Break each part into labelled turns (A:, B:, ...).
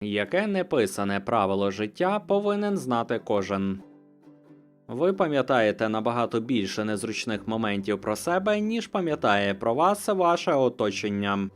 A: Яке неписане правило життя повинен знати кожен. Ви пам'ятаєте набагато більше незручних моментів про себе, ніж пам'ятає про вас ваше оточення.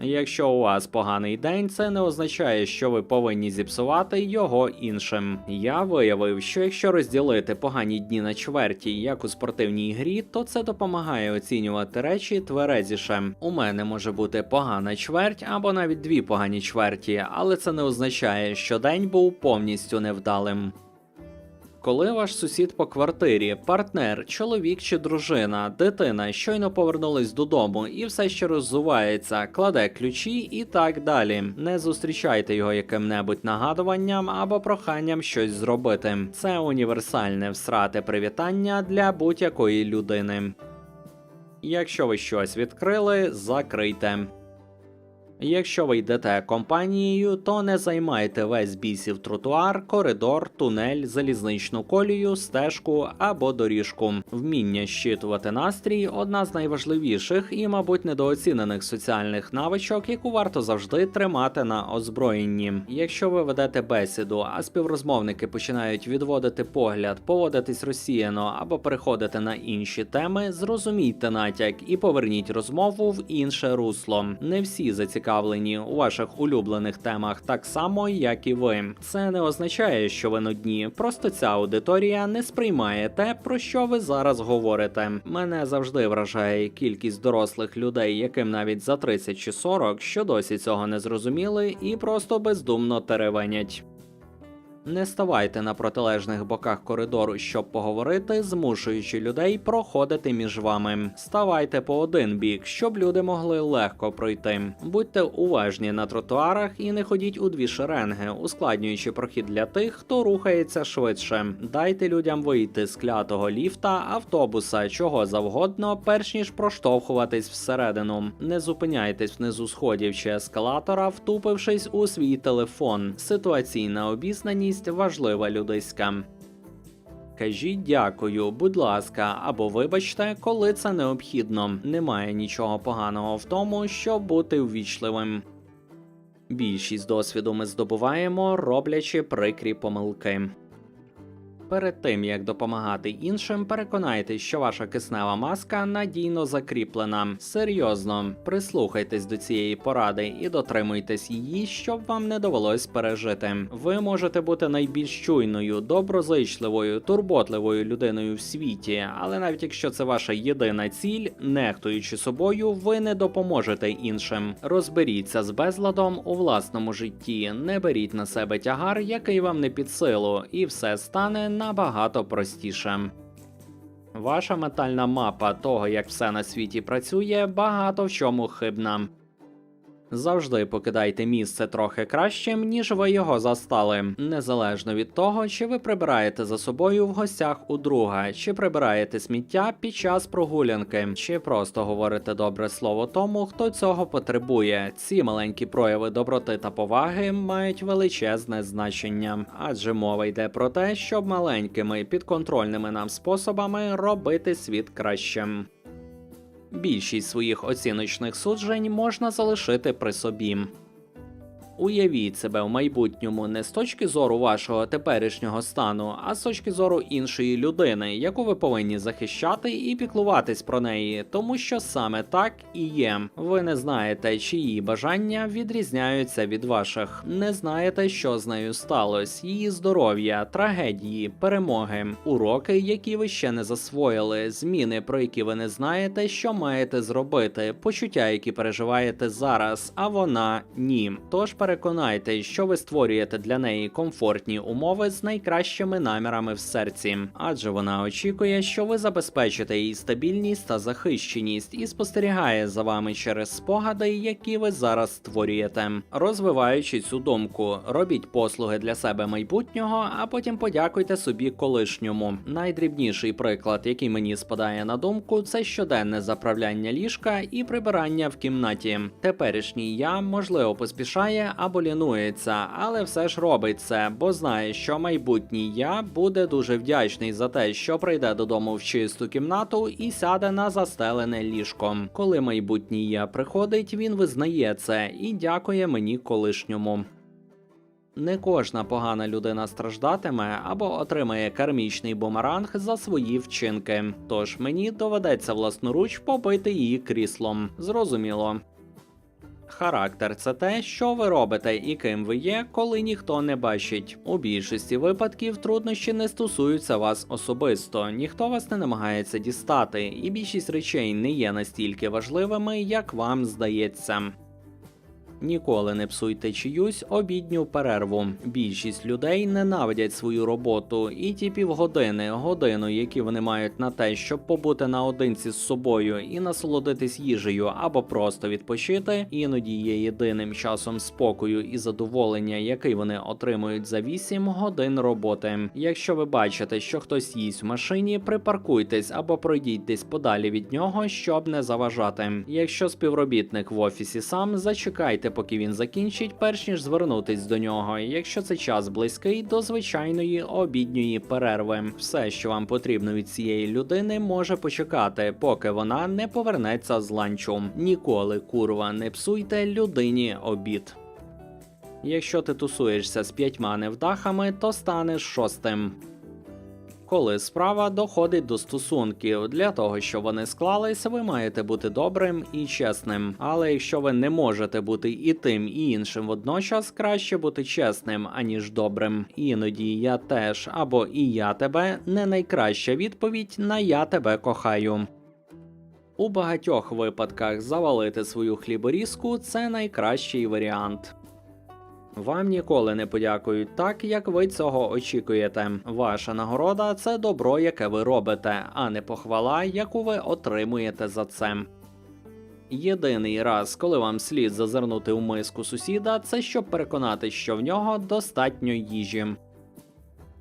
A: Якщо у вас поганий день, це не означає, що ви повинні зіпсувати його іншим. Я виявив, що якщо розділити погані дні на чверті, як у спортивній грі, то це допомагає оцінювати речі тверезіше. У мене може бути погана чверть або навіть дві погані чверті, але це не означає, що день був повністю невдалим. Коли ваш сусід по квартирі, партнер, чоловік чи дружина, дитина щойно повернулись додому і все ще роззувається, кладе ключі і так далі. Не зустрічайте його яким-небудь нагадуванням або проханням щось зробити. Це універсальне всрате привітання для будь-якої людини. Якщо ви щось відкрили, закрийте. Якщо ви йдете компанією, то не займайте весь бісів тротуар, коридор, тунель, залізничну колію, стежку або доріжку. Вміння щитувати настрій одна з найважливіших і, мабуть, недооцінених соціальних навичок, яку варто завжди тримати на озброєнні. Якщо ви ведете бесіду, а співрозмовники починають відводити погляд, поводитись розсіяно або переходити на інші теми, зрозумійте натяк і поверніть розмову в інше русло. Не всі зацікавлені у ваших улюблених темах так само, як і ви. Це не означає, що ви нудні. Просто ця аудиторія не сприймає те, про що ви зараз говорите. Мене завжди вражає кількість дорослих людей, яким навіть за 30 чи 40, що досі цього не зрозуміли, і просто бездумно теревенять. Не ставайте на протилежних боках коридору, щоб поговорити, змушуючи людей проходити між вами. Ставайте по один бік, щоб люди могли легко пройти. Будьте уважні на тротуарах і не ходіть у дві шеренги, ускладнюючи прохід для тих, хто рухається швидше. Дайте людям вийти з клятого ліфта, автобуса, чого завгодно, перш ніж проштовхуватись всередину. Не зупиняйтесь внизу сходів чи ескалатора, втупившись у свій телефон. Ситуаційна обізнаність важлива людиська. Кажіть дякую, будь ласка, або вибачте, коли це необхідно. Немає нічого поганого в тому, щоб бути ввічливим. Більшість досвіду ми здобуваємо, роблячи прикрі помилки. Перед тим як допомагати іншим, переконайтесь, що ваша киснева маска надійно закріплена. Серйозно, прислухайтесь до цієї поради і дотримуйтесь її, щоб вам не довелось пережити. Ви можете бути найбільш чуйною, доброзичливою, турботливою людиною в світі, але навіть якщо це ваша єдина ціль, нехтуючи собою, ви не допоможете іншим. Розберіться з безладом у власному житті, не беріть на себе тягар, який вам не під силу, і все стане набагато простіше. Ваша метальна мапа того, як все на світі працює, багато в чому хибна. Завжди покидайте місце трохи кращим, ніж ви його застали, незалежно від того, чи ви прибираєте за собою в гостях у друга, чи прибираєте сміття під час прогулянки, чи просто говорите добре слово тому, хто цього потребує. Ці маленькі прояви доброти та поваги мають величезне значення, адже мова йде про те, щоб маленькими підконтрольними нам способами робити світ кращим. Більшість своїх оціночних суджень можна залишити при собі. Уявіть себе в майбутньому не з точки зору вашого теперішнього стану, а з точки зору іншої людини, яку ви повинні захищати і піклуватись про неї, тому що саме так і є. Ви не знаєте, чиї бажання відрізняються від ваших, не знаєте, що з нею сталося, її здоров'я, трагедії, перемоги, уроки, які ви ще не засвоїли, зміни, про які ви не знаєте, що маєте зробити, почуття, які переживаєте зараз, а вона ні. Тож переконайте, що ви створюєте для неї комфортні умови з найкращими намірами в серці, адже вона очікує, що ви забезпечите їй стабільність та захищеність і спостерігає за вами через спогади, які ви зараз створюєте. Розвиваючи цю думку, робіть послуги для себе майбутнього, а потім подякуйте собі колишньому. Найдрібніший приклад, який мені спадає на думку, це щоденне заправляння ліжка і прибирання в кімнаті. Теперішній я можливо поспішає або лінується, але все ж робить це, бо знає, що майбутній я буде дуже вдячний за те, що прийде додому в чисту кімнату і сяде на застелене ліжко. Коли майбутній я приходить, він визнає це і дякує мені колишньому. Не кожна погана людина страждатиме або отримає кармічний бумеранг за свої вчинки. Тож мені доведеться власноруч побити її кріслом. Зрозуміло. Характер це те, що ви робите і ким ви є, коли ніхто не бачить. У більшості випадків труднощі не стосуються вас особисто, ніхто вас не намагається дістати, і більшість речей не є настільки важливими, як вам здається. Ніколи не псуйте чиюсь обідню перерву. Більшість людей ненавидять свою роботу, і ті півгодини, годину, які вони мають на те, щоб побути наодинці з собою і насолодитись їжею або просто відпочити, іноді є єдиним часом спокою і задоволення, який вони отримують за 8 годин роботи. Якщо ви бачите, що хтось їсть в машині, припаркуйтесь або пройдіть десь подалі від нього, щоб не заважати. Якщо співробітник в офісі сам, зачекайте, поки він закінчить, перш ніж звернутись до нього. Якщо це час близький до звичайної обідньої перерви, все, що вам потрібно від цієї людини, може почекати, поки вона не повернеться з ланчу. Ніколи, курва, не псуйте людині обід. Якщо ти тусуєшся з п'ятьма невдахами, то станеш шостим. Коли справа доходить до стосунків, для того, щоб вони склались, ви маєте бути добрим і чесним. Але якщо ви не можете бути і тим, і іншим водночас, краще бути чесним, аніж добрим. Іноді я теж або і я тебе не найкраща відповідь на я тебе кохаю. У багатьох випадках завалити свою хліборізку це найкращий варіант. Вам ніколи не подякують так, як ви цього очікуєте. Ваша нагорода це добро, яке ви робите, а не похвала, яку ви отримуєте за це. Єдиний раз, коли вам слід зазирнути у миску сусіда, це щоб переконати, що в нього достатньо їжі.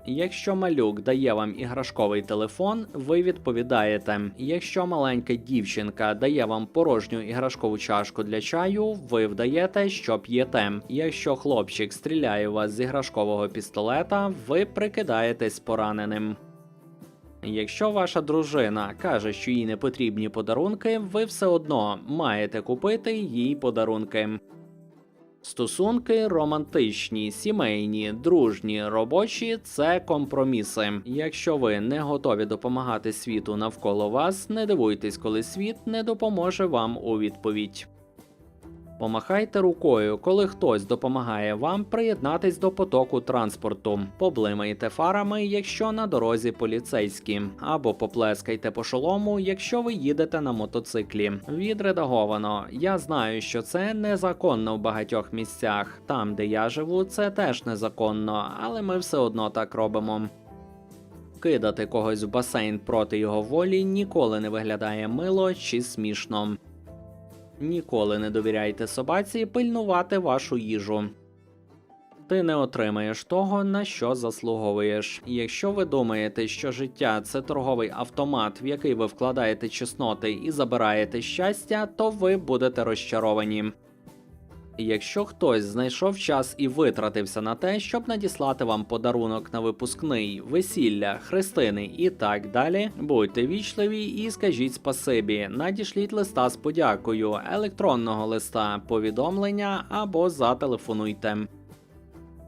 A: Якщо малюк дає вам іграшковий телефон, ви відповідаєте. Якщо маленька дівчинка дає вам порожню іграшкову чашку для чаю, ви вдаєте, що п'єте. Якщо хлопчик стріляє вас з іграшкового пістолета, ви прикидаєтесь пораненим. Якщо ваша дружина каже, що їй не потрібні подарунки, ви все одно маєте купити їй подарунки. Стосунки романтичні, сімейні, дружні, робочі це компроміси. Якщо ви не готові допомагати світу навколо вас, не дивуйтесь, коли світ не допоможе вам у відповідь. Помахайте рукою, коли хтось допомагає вам приєднатись до потоку транспорту. Поблимайте фарами, якщо на дорозі поліцейські, або поплескайте по шолому, якщо ви їдете на мотоциклі. Відредаговано. Я знаю, що це незаконно в багатьох місцях. Там, де я живу, це теж незаконно, але ми все одно так робимо. Кидати когось в басейн проти його волі ніколи не виглядає мило чи смішно. Ніколи не довіряйте собаці пильнувати вашу їжу. Ти не отримаєш того, на що заслуговуєш. Якщо ви думаєте, що життя це торговий автомат, в який ви вкладаєте чесноти і забираєте щастя, то ви будете розчаровані. Якщо хтось знайшов час і витратився на те, щоб надіслати вам подарунок на випускний, весілля, хрестини і так далі, будьте вічливі і скажіть спасибі, надішліть листа з подякою, електронного листа, повідомлення або зателефонуйте.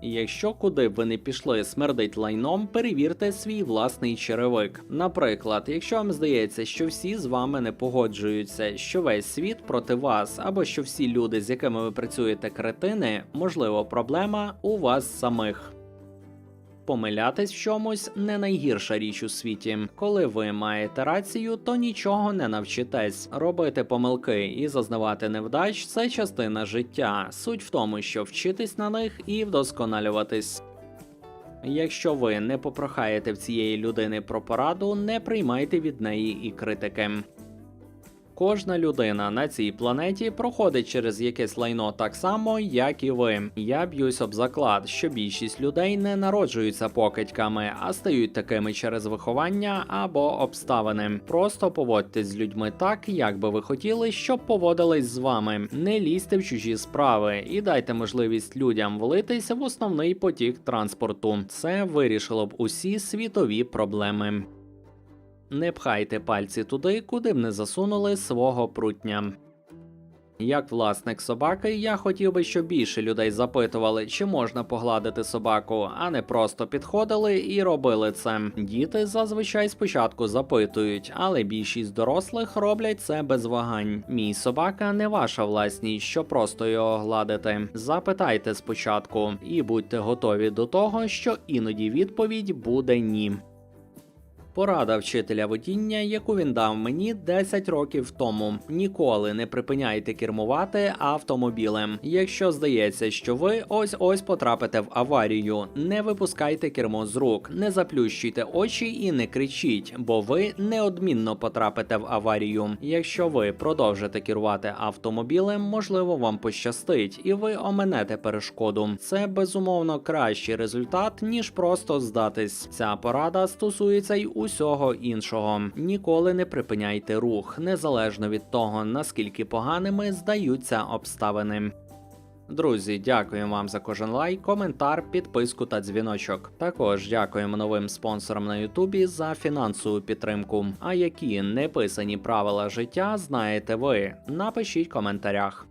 A: Якщо куди б ви не пішли смердить лайном, перевірте свій власний черевик. Наприклад, якщо вам здається, що всі з вами не погоджуються, що весь світ проти вас, або що всі люди, з якими ви працюєте, кретини, можливо, проблема у вас самих. Помилятись в чомусь не найгірша річ у світі. Коли ви маєте рацію, то нічого не навчитесь. Робити помилки і зазнавати невдач це частина життя. Суть в тому, що вчитись на них і вдосконалюватись. Якщо ви не попрохаєте в цієї людини про пораду, не приймайте від неї і критики. Кожна людина на цій планеті проходить через якесь лайно так само, як і ви. Я б'юсь об заклад, що більшість людей не народжуються покидьками, а стають такими через виховання або обставини. Просто поводьтесь з людьми так, як би ви хотіли, щоб поводились з вами. Не лізьте в чужі справи і дайте можливість людям влитись в основний потік транспорту. Це вирішило б усі світові проблеми. Не пхайте пальці туди, куди б не засунули свого прутня. Як власник собаки, я хотів би, щоб більше людей запитували, чи можна погладити собаку, а не просто підходили і робили це. Діти зазвичай спочатку запитують, але більшість дорослих роблять це без вагань. Мій собака не ваша власність, що просто його гладити. Запитайте спочатку і будьте готові до того, що іноді відповідь буде ні. Порада вчителя водіння, яку він дав мені 10 років тому. Ніколи не припиняйте кермувати автомобілем. Якщо здається, що ви ось ось потрапите в аварію, не випускайте кермо з рук, не заплющуйте очі і не кричіть, бо ви неодмінно потрапите в аварію. Якщо ви продовжите керувати автомобілем, можливо, вам пощастить, і ви оминете перешкоду. Це безумовно кращий результат, ніж просто здатись. Ця порада стосується й усього іншого. Ніколи не припиняйте рух, незалежно від того, наскільки поганими здаються обставини. Друзі, дякуємо вам за кожен лайк, коментар, підписку та дзвіночок. Також дякуємо новим спонсорам на Ютубі за фінансову підтримку. А які неписані правила життя знаєте ви? Напишіть в коментарях.